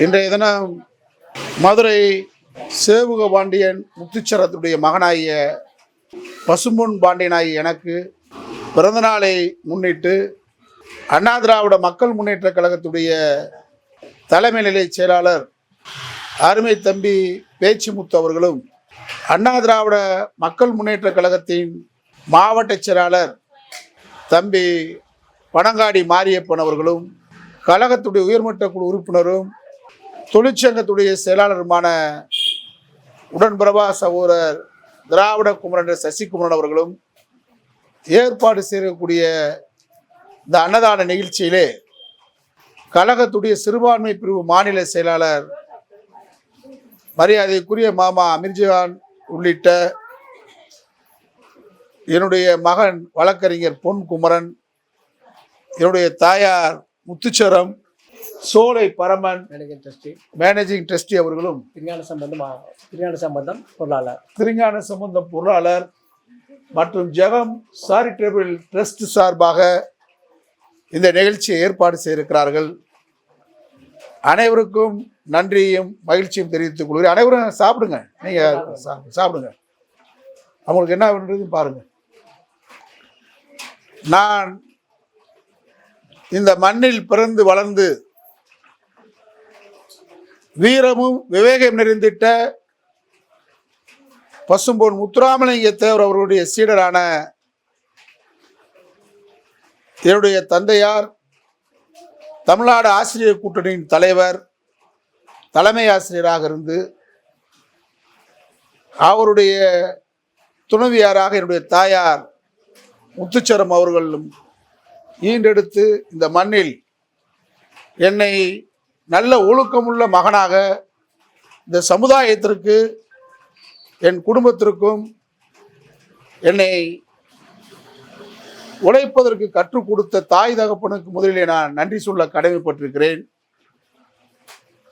இன்றைய தினம் மதுரை சேவுக பாண்டியன் முத்துச்சரத்துடைய மகனாகிய பசும்பொன் பாண்டியனாகிய எனக்கு பிறந்தநாளை முன்னிட்டு அண்ணா திராவிட மக்கள் முன்னேற்ற கழகத்துடைய தலைமை நிலை செயலாளர் அருமை தம்பி பேச்சிமுத்து அவர்களும் அண்ணா திராவிட மக்கள் முன்னேற்ற கழகத்தின் மாவட்ட செயலாளர் தம்பி பனங்காடி மாரியப்பன் அவர்களும் கழகத்துடைய உயர்மட்ட குழு உறுப்பினரும் தொழிற்சங்கத்துடைய செயலாளருமான உடன்பிரபா சகோதரர் திராவிட குமரன் சசிகுமரன் அவர்களும் ஏற்பாடு செய்யக்கூடிய இந்த அன்னதான நிகழ்ச்சியிலே கழகத்துடைய சிறுபான்மை பிரிவு மாநில செயலாளர் மரியாதைக்குரிய மாமா அமிர்ஜிவான் உள்ளிட்ட என்னுடைய மகன் வழக்கறிஞர் பொன் குமரன் என்னுடைய தாயார் Muthucharam Solai Paraman managing trustee managing trustee அவர்களும் விஞ்ஞான சம்பந்தம் விஞ்ஞான சம்பந்தம் பொருளாளர். திருஞான சம்பந்த பொருளாளர் மற்றும் ஜெகம் சாரிட்டபிள் ட்ரஸ்ட் சார்பாக இந்த நிகழ்ச்சியை ஏற்பாடு செய்திருக்கிறார்கள். அனைவருக்கும் நன்றியும் மகிழ்ச்சியும் தெரிவித்துக் கொள்கிறேன். அனைவரும் சாப்பிடுங்க. நீங்க சா- சாப்பிடுங்க. அவங்களுக்கு என்ன வேணுன்றதுன்னு பாருங்க. நான் இந்த மண்ணில் பிறந்து வளர்ந்து வீரமும் விவேகம் நிறைந்திட்ட பசும்பொன் முத்துராமலிங்க தேவர் அவர்களுடைய சீடரான என்னுடைய தந்தையார் தமிழ்நாடு ஆசிரியர் கூட்டணியின் தலைவர் தலைமை ஆசிரியராக இருந்து அவருடைய துணைவியாராக என்னுடைய தாயார் முத்துச்சரம் அவர்களும் ஈண்டெடுத்து இந்த மண்ணில் என்னை நல்ல ஒழுக்கமுள்ள மகனாக இந்த சமுதாயத்திற்கு என் குடும்பத்திற்கும் என்னை உழைப்பதற்கு கற்றுக் கொடுத்த தாய் தகப்பனுக்கு முதலிலே நான் நன்றி சொல்ல கடமைப்பட்டிருக்கிறேன்.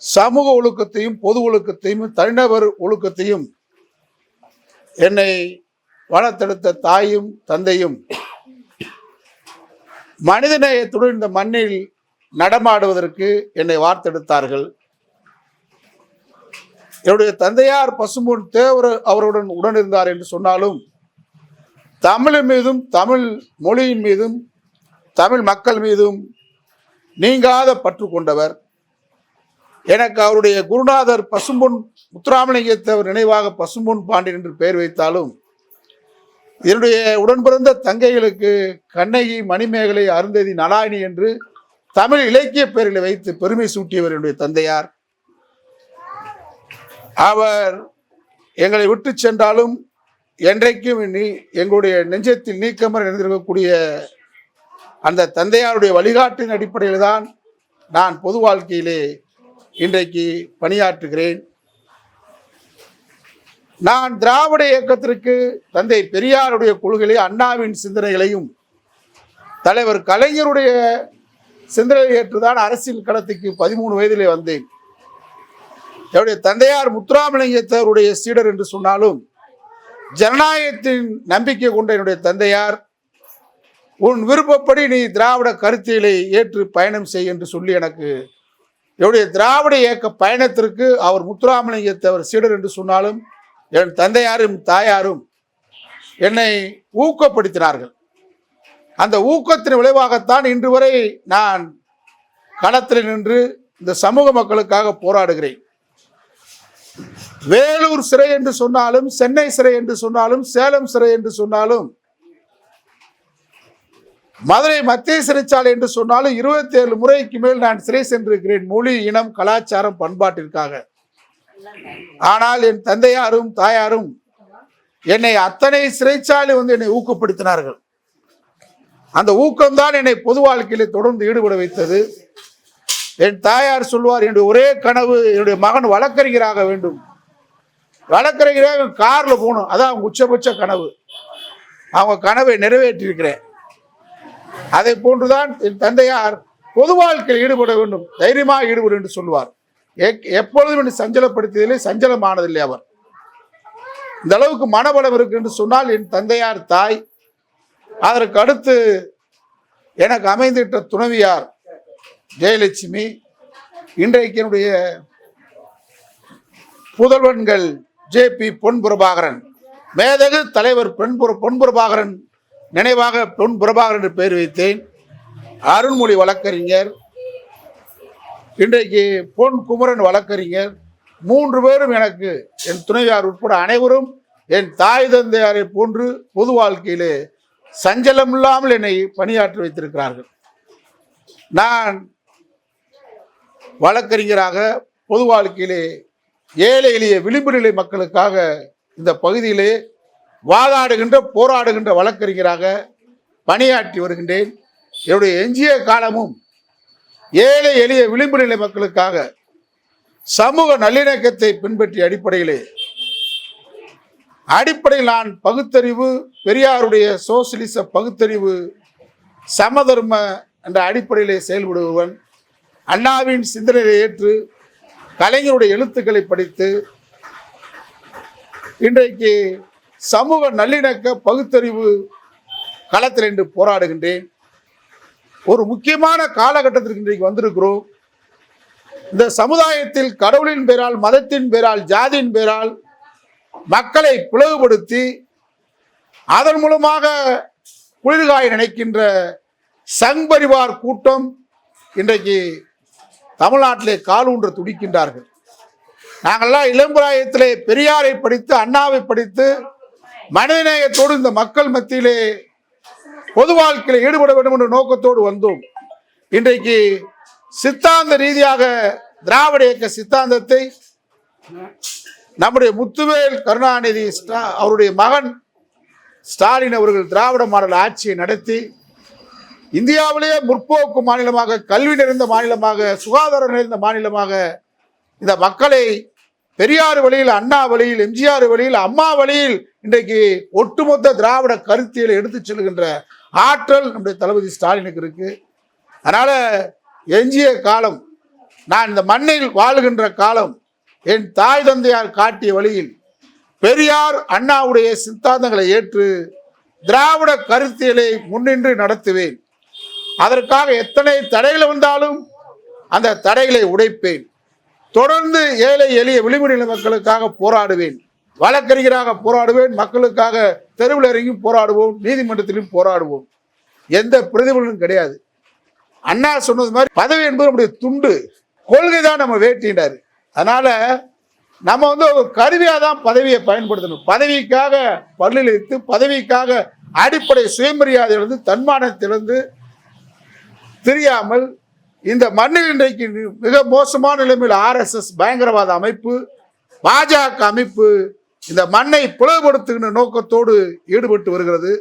சமூக ஒழுக்கத்தையும் பொது ஒழுக்கத்தையும் தனிநபர் ஒழுக்கத்தையும் என்னை வளர்த்தெடுத்த தாயும் தந்தையும் மனிதநேயத்துடன் இந்த மண்ணில் நடமாடுவதற்கு என்னை வார்த்தெடுத்தார்கள். என்னுடைய தந்தையார் பசும்பொன் தேவர் அவருடன் உடனிருந்தார் என்று சொன்னாலும் தமிழின் மீதும் தமிழ் மொழியின் மீதும் தமிழ் மக்கள் மீதும் நீங்காத பற்று கொண்டவர். எனக்கு அவருடைய குருநாதர் பசும்பொன் முத்துராமலிங்கத்தவர் நினைவாக பசும்பொன் பாண்டியன் என்று பெயர் வைத்தாலும் என்னுடைய உடன்பிறந்த தங்கைகளுக்கு கண்ணகி மணிமேகலை அருந்ததி நலாயினி என்று தமிழ் இலக்கிய பேரில் வைத்து பெருமை சூட்டியவருடைய தந்தையார். அவர் எங்களை விட்டு சென்றாலும் என்றைக்கும் நீ எங்களுடைய நெஞ்சத்தில் நீக்கமர நிறைந்திருக்கக்கூடிய அந்த தந்தையாருடைய வழிகாட்டின் அடிப்படையில் தான் நான் பொது வாழ்க்கையிலே இன்றைக்கு பணியாற்றுகிறேன். நான் திராவிட இயக்கத்திற்கு தந்தை பெரியாருடைய கொள்கைகளையும் அண்ணாவின் சிந்தனைகளையும் தலைவர் கலைஞருடைய சிந்தனை ஏற்றுதான் அரசியல் களத்துக்கு பதிமூணு வயதிலே வந்தேன். என்னுடைய தந்தையார் முத்துராமலிங்கத்தருடைய சீடர் என்று சொன்னாலும் ஜனநாயகத்தின் நம்பிக்கை கொண்ட என்னுடைய தந்தையார் உன் விருப்பப்படி நீ திராவிட கருத்தியலை ஏற்று பயணம் செய் என்று சொல்லி எனக்கு என்னுடைய திராவிட இயக்க பயணத்திற்கு அவர் முத்துராமலிங்கத்தவர் சீடர் என்று சொன்னாலும் என் தந்தையாரும் தாயாரும் என்னை ஊக்கப்படுத்தினார்கள். அந்த ஊக்கத்தின் விளைவாகத்தான் இன்று வரை நான் களத்தில் நின்று இந்த சமூக மக்களுக்காக போராடுகிறேன். வேலூர் சிறை என்று சொன்னாலும் சென்னை சிறை என்று சொன்னாலும் சேலம் சிறை என்று சொன்னாலும் மதுரை மத்திய சிறைச்சாலை என்று சொன்னாலும் இருபத்தி ஏழு முறைக்கு மேல் நான் சிறை சென்றிருக்கிறேன். மொழி இனம் கலாச்சாரம் பண்பாட்டிற்காக. ஆனால் என் தந்தையாரும் தாயாரும் என்னை அத்தனை சிறைச்சாலை வந்து என்னை ஊக்கப்படுத்தினார்கள். அந்த ஊக்கம்தான் என்னை பொது வாழ்க்கையிலே தொடர்ந்து ஈடுபட வைத்தது. என் தாயார் சொல்வார் என்னுடைய ஒரே கனவு என்னுடைய மகன் வழக்கறிஞராக வேண்டும். வழக்கறிஞராக காரில் போகணும். அதான் அவங்க உச்சபட்ச கனவு. அவங்க கனவை நிறைவேற்றியிருக்கிறேன் அதை போன்றுதான் என் தந்தையார் பொது வாழ்க்கையில் ஈடுபட வேண்டும். தைரியமாக ஈடுபடும் என்று சொல்வார். எக்- எப்பொழுதும் என்னை சஞ்சலப்படுத்தியதிலே சஞ்சலமானதில்லை அவர். இந்த அளவுக்கு மனபலம் இருக்கு என்று சொன்னால் என் தந்தையார் தாய் அதற்கு அடுத்து எனக்கு அமைந்திட்ட துணைவியார் ஜெயலட்சுமி இன்றைக்கு என்னுடைய புதல்வன்கள் ஜே பி பொன் பிரபாகரன் மேதகு தலைவர் பெண்புற பொன் பிரபாகரன் நினைவாக பொன் பிரபாகரன் என்று பெயர் வைத்தேன். அருண்மொழி வழக்கறிஞர். இன்றைக்கு பொன் குமரன் வழக்கறிஞர். மூன்று பேரும் எனக்கு என் துணைவியார் உட்பட அனைவரும் என் தாய் தந்தையாரை போன்று பொது வாழ்க்கையிலே சஞ்சலம் இல்லாமல் என்னை பணியாற்றி வைத்திருக்கிறார்கள். நான் வழக்கறிஞராக பொது வாழ்க்கையிலே ஏழை எளிய விளிம்பு நிலை மக்களுக்காக இந்த பகுதியிலே வாதாடுகின்ற போராடுகின்ற வழக்கறிஞராக பணியாற்றி வருகின்றேன். என்னுடைய எஞ்சிய காலமும் ஏழை எளிய விளிம்பு நிலை மக்களுக்காக சமூக நல்லிணக்கத்தை பின்பற்றிய அடிப்படையிலே அடிப்படையில் நான் பகுத்தறிவு பெரியாருடைய சோசியலிச பகுத்தறிவு சமதர்ம என்ற அடிப்படையிலே செயல்படுபவன். அண்ணாவின் சிந்தனையை ஏற்று கலைஞருடைய எழுத்துக்களை படித்து இன்றைக்கு சமூக நல்லிணக்க பகுத்தறிவு களத்தில் என்று போராடுகின்றேன். ஒரு முக்கியமான காலகட்டத்திற்கு இன்றைக்கு வந்திருக்கிறோம். இந்த சமுதாயத்தில் கடவுளின் பேரால் மதத்தின் பேரால் ஜாதியின் பேரால் மக்களை பிளவுபடுத்தி அதன் மூலமாக குளிர்காய நினைக்கின்ற சங் பரிவார் கூட்டம் இன்றைக்கு தமிழ்நாட்டிலே காலூன்று துடிக்கின்றார்கள். நாங்கள்லாம் இளம்பிராயத்திலே பெரியாரை படித்து அண்ணாவை படித்து மனிதநேயத்தோடு இந்த மக்கள் மத்தியிலே பொது வாழ்க்கையில் ஈடுபட வேண்டும் என்ற நோக்கத்தோடு வந்தோம். இன்றைக்கு சித்தாந்த ரீதியாக திராவிட இயக்க சித்தாந்தத்தை நம்முடைய முத்துவேல் கருணாநிதி ஸ்டா அவருடைய மகன் ஸ்டாலின் அவர்கள் திராவிட மாடல் ஆட்சியை நடத்தி இந்தியாவிலேயே முற்போக்கு மாநிலமாக கல்வி நிறைந்த மாநிலமாக சுகாதாரம் நிறைந்த மாநிலமாக இந்த மக்களை பெரியார் வழியில் அண்ணா வழியில் எம்ஜிஆர் வழியில் அம்மா வழியில் இன்றைக்கு ஒட்டுமொத்த திராவிட கருத்தியலை எடுத்துச் செல்கின்ற ஆற்றல் நம்முடைய தளபதி ஸ்டாலினுக்கு இருக்கு. அதனால எஞ்சிய காலம் நான் இந்த மண்ணில் வாழுகின்ற காலம் என் தாய் தந்தையார் காட்டிய வழியில் பெரியார் அண்ணாவுடைய சித்தாந்தங்களை ஏற்று திராவிட கருத்தியலை முன்னின்று நடத்துவேன். அதற்காக எத்தனை தடைகள் வந்தாலும் அந்த தடைகளை உடைப்பேன். தொடர்ந்து ஏழை எளிய விளிம்புநிலை மக்களுக்காக போராடுவேன். வழக்கறிஞராக போராடுவேன் மக்களுக்காக தெருவில் இறங்கியும் போராடுவோம் நீதிமன்றத்திலும் போராடுவோம். எந்த பிரதிபலனும் கிடையாது. அண்ணா சொன்னது மாதிரி பதவி என்பது நம்முடைய துண்டு. கொள்கை தான் நம்ம வேட்டினார் அதனால் நம்ம வந்து ஒரு கருவியாக தான் பதவியை பயன்படுத்தணும். பதவிக்காக பள்ளியில் பதவிக்காக அடிப்படை சுயமரியாதையிலிருந்து தன்மானத்திலிருந்து தெரியாமல் இந்த மண்ணில் இன்றைக்கு மிக மோசமான நிலைமையில் ஆர்எஸ்எஸ் பயங்கரவாத அமைப்பு பாஜக அமைப்பு இந்த மண்ணை பிளவுபடுத்துகின்ற நோக்கத்தோடு ஈடுபட்டு வருகிறது.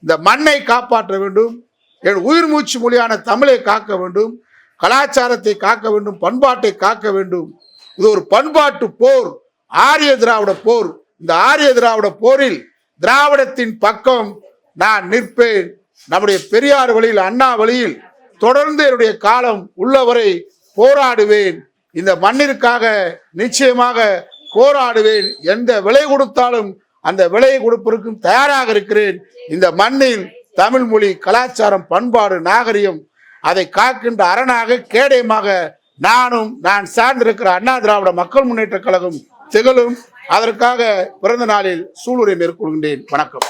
இந்த மண்ணை காப்பாற்ற வேண்டும். என் உயிர் மூச்சு மொழியான தமிழை காக்க வேண்டும். கலாச்சாரத்தை காக்க வேண்டும். பண்பாட்டை காக்க வேண்டும். இது ஒரு பண்பாட்டு போர் ஆரிய திராவிட போர். இந்த ஆரிய திராவிட போரில் திராவிடத்தின் பக்கம் நான் நிற்பேன். நம்முடைய பெரியார் வழியில் அண்ணா வழியில் தொடர்ந்து என்னுடைய காலம் உள்ளவரை போராடுவேன். இந்த மண்ணிற்காக நிச்சயமாக போராடுவேன். எந்த விலை கொடுத்தாலும் அந்த விலையை கொடுப்பதற்கும் தயாராக இருக்கிறேன். இந்த மண்ணில் தமிழ் மொழி கலாச்சாரம் பண்பாடு நாகரிகம் அதை காக்கின்ற அரணாக கேடயமாக நானும் நான் சார்ந்திருக்கிற அண்ணா திராவிட மக்கள் முன்னேற்ற கழகம் திகழும். அதற்காக பிறந்த நாளில் சூளுரை மேற்கொள்கின்றேன். வணக்கம்.